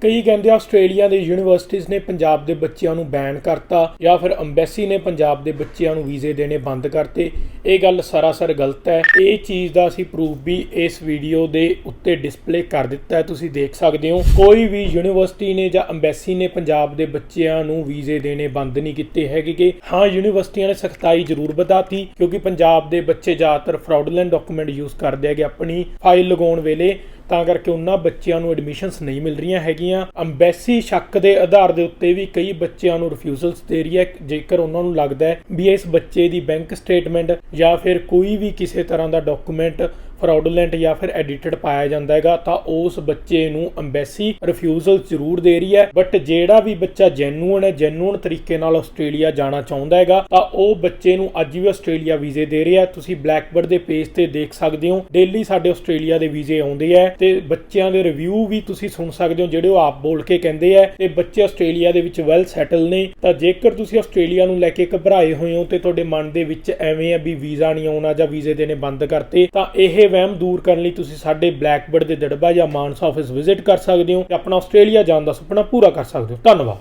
ਕਈ ਕਹਿੰਦੇ ਆਸਟ੍ਰੇਲੀਆ ਦੇ ਯੂਨੀਵਰਸਿਟੀਆਂ ਨੇ ਪੰਜਾਬ ਦੇ ਬੱਚਿਆਂ ਨੂੰ ਬੈਨ ਕਰਤਾ ਜਾਂ ਫਿਰ ਅੰਬੈਸੀ ਨੇ ਪੰਜਾਬ ਦੇ ਬੱਚਿਆਂ ਨੂੰ ਵੀਜ਼ੇ ਦੇਣੇ ਬੰਦ ਕਰਤੇ। ਇਹ ਗੱਲ ਸਰਾਸਰ ਗਲਤ ਹੈ। ਇਹ ਚੀਜ਼ ਦਾ ਅਸੀਂ ਪ੍ਰੂਫ ਵੀ ਇਸ ਵੀਡੀਓ ਦੇ ਉੱਤੇ ਡਿਸਪਲੇ ਕਰ ਦਿੱਤਾ ਹੈ। ਤੁਸੀਂ ਦੇਖ ਸਕਦੇ ਹੋ, ਕੋਈ ਵੀ ਯੂਨੀਵਰਸਿਟੀ ਨੇ ਜਾਂ ਅੰਬੈਸੀ ਨੇ ਪੰਜਾਬ ਦੇ ਬੱਚਿਆਂ ਨੂੰ ਵੀਜ਼ੇ ਦੇਣੇ ਬੰਦ ਨਹੀਂ ਕੀਤੇ ਹੈਗੇ ਗੇ। ਹਾਂ, ਯੂਨੀਵਰਸਿਟੀਆਂ ਨੇ ਸਖਤਾਈ ਜ਼ਰੂਰ ਵਧਾਤੀ ਕਿਉਂਕਿ ਪੰਜਾਬ ਦੇ ਬੱਚੇ ਜ਼ਿਆਦਾਤਰ ਫਰਾਡੂਲੈਂਟ ਡਾਕੂਮੈਂਟ ਯੂਜ਼ ਕਰਦੇ ਹੈਗੇ ਆਪਣੀ ਫਾਈਲ ਲਗਾਉਣ ਵੇਲੇ। ਤਾਂ ਕਰਕੇ ਉਹਨਾਂ ਬੱਚਿਆਂ ਨੂੰ ਐਡਮਿਸ਼ਨਸ ਨਹੀਂ ਮਿਲ ਰਹੀਆਂ ਹੈਗੀਆਂ। ਅੰਬੈਸੀ ਸ਼ੱਕ ਦੇ ਆਧਾਰ ਦੇ ਉੱਤੇ ਵੀ ਕਈ ਬੱਚਿਆਂ ਨੂੰ ਰਿਫਿਊਜ਼ਲਸ ਦੇ ਰਹੀ ਹੈ। ਜੇਕਰ ਉਹਨਾਂ ਨੂੰ ਲੱਗਦਾ ਹੈ ਵੀ ਇਸ ਬੱਚੇ ਦੀ ਬੈਂਕ ਸਟੇਟਮੈਂਟ ਜਾਂ ਫਿਰ ਕੋਈ ਵੀ ਕਿਸੇ ਤਰ੍ਹਾਂ ਦਾ ਡਾਕੂਮੈਂਟ ਫਰਾਡੂਲੈਂਟ ਜਾਂ ਫਿਰ ਐਡੀਟਡ ਪਾਇਆ ਜਾਂਦਾ ਹੈਗਾ, ਤਾਂ ਉਸ ਬੱਚੇ ਨੂੰ ਅੰਬੈਸੀ ਰਿਫਿਊਜ਼ਲ ਜ਼ਰੂਰ ਦੇ ਰਹੀ ਹੈ। ਬਟ ਜਿਹੜਾ ਵੀ ਬੱਚਾ ਜੈਨੂਨ ਹੈ ਜੈਨੂਨ ਤਰੀਕੇ ਨਾਲ ਆਸਟ੍ਰੇਲੀਆ ਜਾਣਾ ਚਾਹੁੰਦਾ ਹੈਗਾ, ਤਾਂ ਉਹ ਬੱਚੇ ਨੂੰ ਅੱਜ ਵੀ ਆਸਟ੍ਰੇਲੀਆ ਵੀਜ਼ੇ ਦੇ ਰਿਹਾ ਤੁਸੀਂ ਬਲੈਕਬਰਡ ਦੇ ਪੇਜ ਤੇ ਦੇਖ ਸਕਦੇ ਹੋ। ਡੇਲੀ ਸਾਡੇ ਆਸਟ੍ਰੇਲੀਆ ਦੇ ਵੀਜ਼ੇ ਆਉਂਦੇ ਆ ਤੇ ਬੱਚਿਆਂ ਦੇ ਰਿਵਿਊ ਵੀ ਤੁਸੀਂ ਸੁਣ ਸਕਦੇ ਹੋ, ਜਿਹੜੇ ਉਹ ਆਪ ਬੋਲ ਕੇ ਕਹਿੰਦੇ ਆ ਤੇ ਬੱਚੇ ਆਸਟ੍ਰੇਲੀਆ ਦੇ ਵਿੱਚ ਵੈਲ ਸੈਟਲ ਨੇ। ਤਾਂ ਜੇਕਰ ਤੁਸੀਂ ਆਸਟ੍ਰੇਲੀਆ ਨੂੰ ਲੈ ਕੇ ਘਬਰਾਏ ਹੋਏ ਹੋ ਤੇ ਤੁਹਾਡੇ ਮਨ ਦੇ ਵਿੱਚ ਐਵੇਂ ਆ ਵੀ ਵੀਜ਼ਾ ਨਹੀਂ ਆਉਣਾ ਜਾਂ ਵੀਜ਼ੇ ਦੇਣੇ ਬੰਦ ਕਰਤੇ, ਤਾਂ ਇਹ ਵਹਿਮ ਦੂਰ ਕਰਨ ਲਈ ਤੁਸੀਂ ਸਾਡੇ ਬਲੈਕਬਰਡ ਦੇ ਦੜਬਾ ਜਾਂ ਮਾਨਸ ਆਫਿਸ ਵਿਜ਼ਿਟ ਕਰ ਸਕਦੇ ਹੋ ਤੇ ਆਪਣਾ ਆਸਟ੍ਰੇਲੀਆ ਜਾਣ ਦਾ ਸੁਪਨਾ ਪੂਰਾ ਕਰ ਸਕਦੇ ਹੋ। ਧੰਨਵਾਦ।